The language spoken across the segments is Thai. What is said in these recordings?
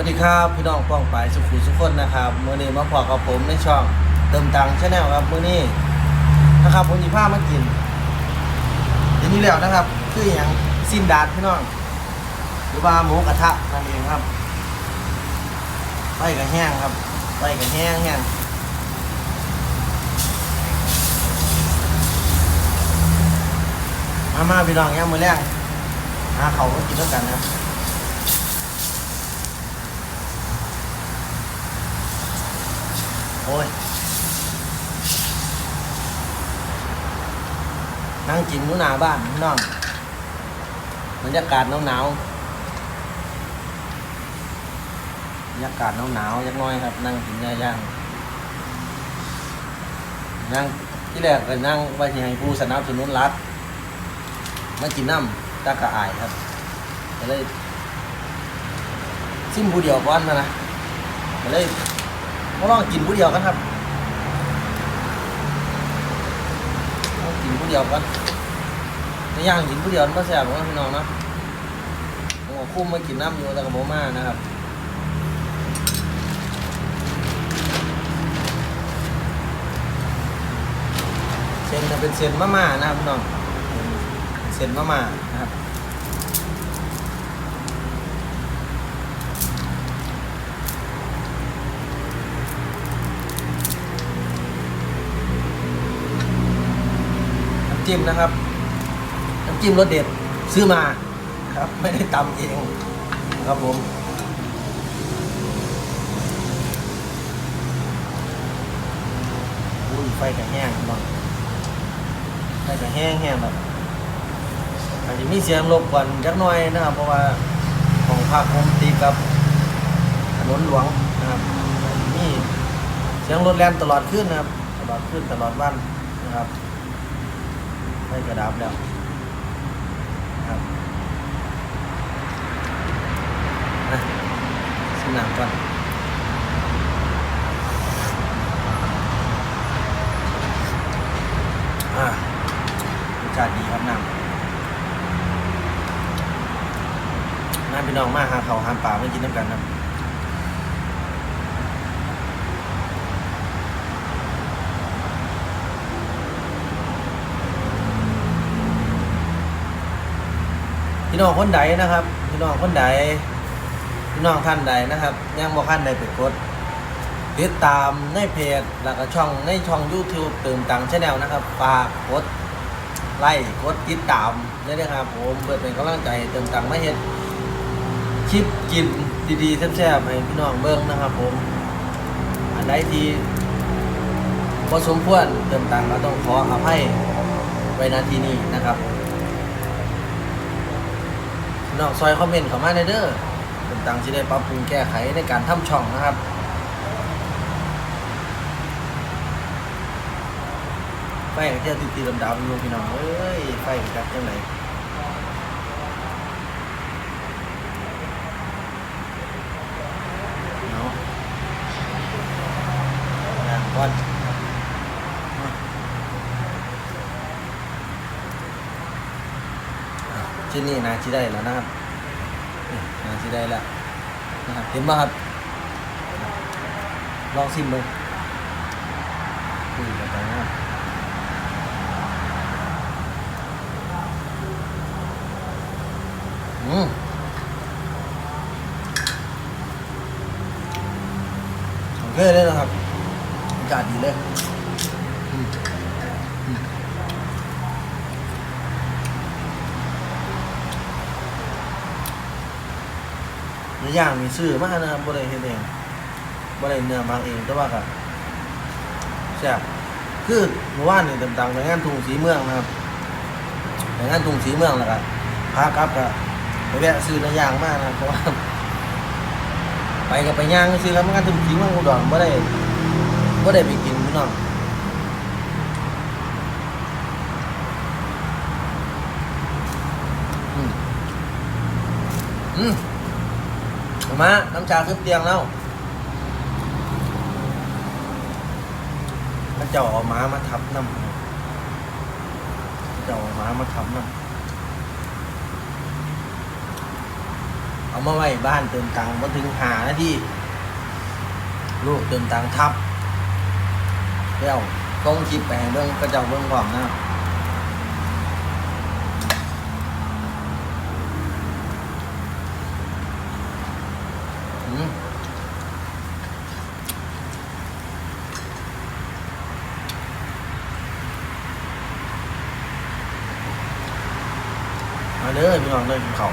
วัสดีครับพี่น้องป้องปายสุขุสุขคนนะครับมื้อนี้มาพอกับผมในช่องเติมตังค์ชาแนลครับมื้อนี้นะครับผมสิพามากินเดี๋ยวนี้แล้วนะครับ คืออย่างสิ้นดาดพี่น้องหรือว่าหมูกระทะนั่นเองครับไฟกระแห้งครับไฟกระแห้งแห้งมามาพี่น้องย่างมือแรงหาเขาก็กินด้วยกันนะครับ โอ้ย นั่งกินอยู่หนาบ้านน้องบรรยากาศหนาวหนาวบรรยากาศหนาวหนาวยักน้อยครับ นั่งกินย่างย่างนั่งที่แรกก็นั่งไว้ที่ให้ผู้สนับสนุนรัฐมากินน้ำตากระอายครับก็เลยซิมผู้เดียวก่อนนะนะก็เลย มาลองกินผู้เดียวกันครับลองกินผู้เดียวกันในย่างกินผู้เดียวมันก็แซ่บเหมือนกันพี่น้องเนาะผมก็คุ้มมากินน้ำอยู่แต่กับโมมานะครับเส้นจะเป็นเส้นมะม่านะครับพี่น้องเป็นเส้นมะม่านะครับ จิ้มนะครับ น้ำจิ้มรสเด็ดซื้อมาครับ ไม่ได้ตำเองครับผมอุ้ยไฟกระแห้งบ้างไฟกระแห้งแห้งแบบอาจจะมีเสียงรบกวนจักหน่อยนะครับ เพราะว่าของภาคผมติดกับถนนหลวงนะครับมีเสียงรถแล่นตลอดขึ้นนะครับ ตลอดขึ้นตลอดวันนะครับ ไม่กระดับแล้วครับนะสนามก่อนอ่ารสชาติดีครับน้ำน้ำพี่น้องมากหาเขาวหามป่าไม่กินน้ำกันครั พี่น้องคนใดนะครับ พี่น้องคนใดพี่น้องท่านใดนะครับ ยังบ่ท่านใดไปกดติดตามในเพจแล้วก็ช่องในช่อง YouTube เติมตังชาแนลนะครับฝากกดไลค์กดติดตามด้วยนะครับ ผมเพื่อเป็นกำลังใจเติมตังไม่เห็นคลิปกินดีๆแซ่บๆให้พี่น้องเบิ่งนะครับ ผม อันใดที่พอสมควรเติมตังก็ต้องขออภัยไว้ณที่นี้นะครับ น้องซอยคอมเมนต์เข้ามาในเด้อเป็นตังจะได้ปรับปรุงแก้ไขในการทำช่องนะครับไฟเที่ยวตีๆดำๆอยู่พี่น้องเอ้ยไฟกับจังไหนเนาะงานก่อน อ่นนี้นาชิได้แล้วนะครับนี่นาชิได้แล้วนะครับเห็นไหมครับลองชิมดูอืมแบบนี้อืมโอเคเลยนะครับอากาศดีเลยอืมอืมเนื้อย่างมีซื้อมากนะครับบ่ได้เฮ็ดเองบ่ได้เนื้อมาเองแต่ว่าก็แซ่บคือเมื่อวานเนี่ยต่างๆไปงานทุ่งสีเมืองนะครับไปงานทุ่งสีเมืองแล้วก็พากลับก็ไปแวะซื้อเนื้อย่างมากนะเพราะว่าไปกับไปย่างซื้อแล้วมันก็ถึงทิ้งมันอุดรไม่ได้ไม่ได้ไปกินพี่น้องอืมอืม มาน้ำชาขึ้นเตียงแล้วพระเจ้าเอาม้ามาทับน้ำพระเจ้าเอาม้ามาทับน้ำเอามาไว้บ้านเติมตังค์มาถึงหานาที่ลูกเติมตังค์ทับแล้วต้องคลิปแปลงเบื้องก็จะเบื้องความนะครับอื มาเด้อพี่น้องเด้อกินข้าว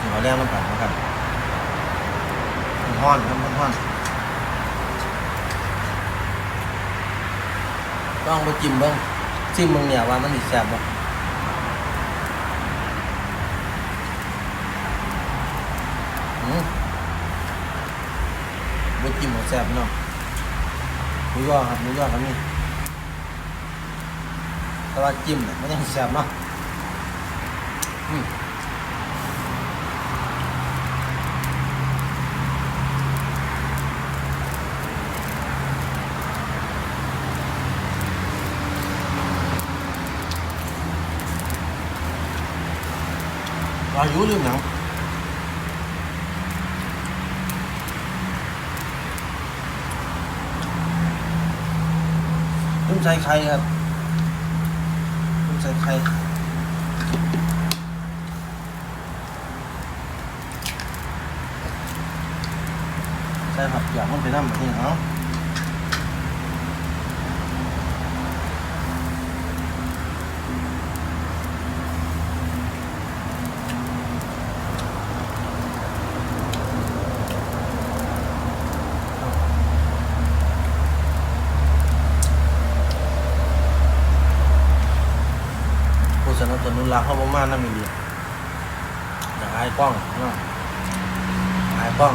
กินข้าวแรงน้ำกันนะครับมันฮ้อนครับมันฮ้อนต้องไปจิ้มเบิ้งจิ้มเบิ้งเนี่ยว่ามันสิแซ่บบ่อืมไป จิ้มบ่แซ่บพี่น้องหมูยอครับหมูยอครับนี่แต่ว่าจิ้มเนี่ยมันยังแซ่บเนาะอืมอายุลืมหนัง ลืมใส่ไข่ครับลืมใส่ไข่ใส่ผักหยาบมันไปน้ำแบบนี้เนาะ สนับสนุนรักเขาประมาณนั้นมีดีอยากอายกล้องเนาะอายกล้อง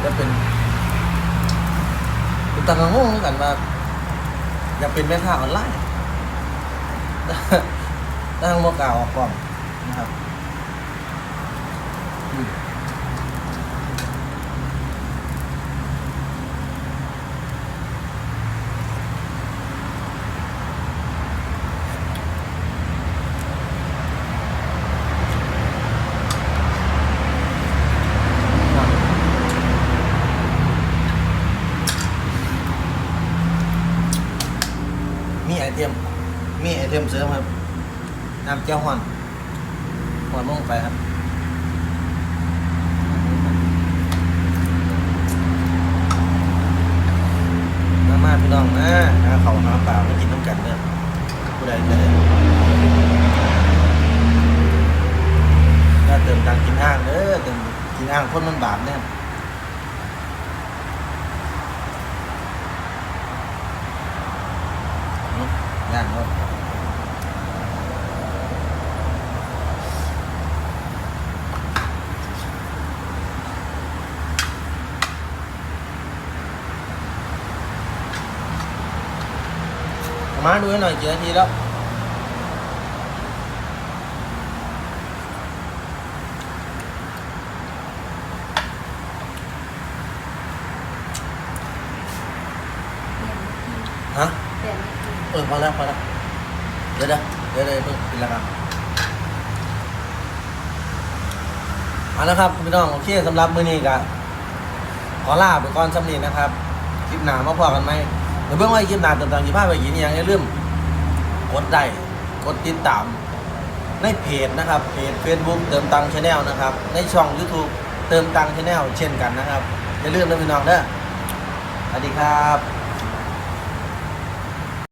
แล้วเป็นเป็นตางงงเหมือนกันว่าอยากเป็นแม่ค้าออนไลน์ตั้งโมกาออกกล้องนะครับอืม มีไอเทม มีไอ เสริมครับน้ำเจ้าหอนหอนลงไปครับมามาพี่น้องนะหาเขาวหาปลามากินน้ำกันเด้อผู้ใดจะได้ถ้าเติมตังกินอ่างเด้อเติมกินอ่างคนมันบาปเนี่ยย่านรถเอามาดูให้หน่อยกี่นาทีแล้ว ฮะ เปลี่ยนนาที เออพอแล้วพอแล้วเดี๋ยวเดี๋ยว เดี๋ยวเดี๋ยวเพิ่งกินแล้วครับเอาละครับพี่น้องโอเคสำหรับมื้อนี้ก็ขอลาไปก่อนสำนีนะครับ คลิปหนามาพอกันไหม เดี๋ยวเบิ่งไว้คลิปหนาต่างๆที่พาไปกินอย่างอย่าลืมกดได้กดติดตาม ในเพจนะครับเพจ Facebook เติมตังค์ชาแนลนะครับ ในช่อง YouTube เติมตังค์ชาแนลเช่นกันนะครับอย่าลืมนะพี่น้องเด้อสวัสดีครับ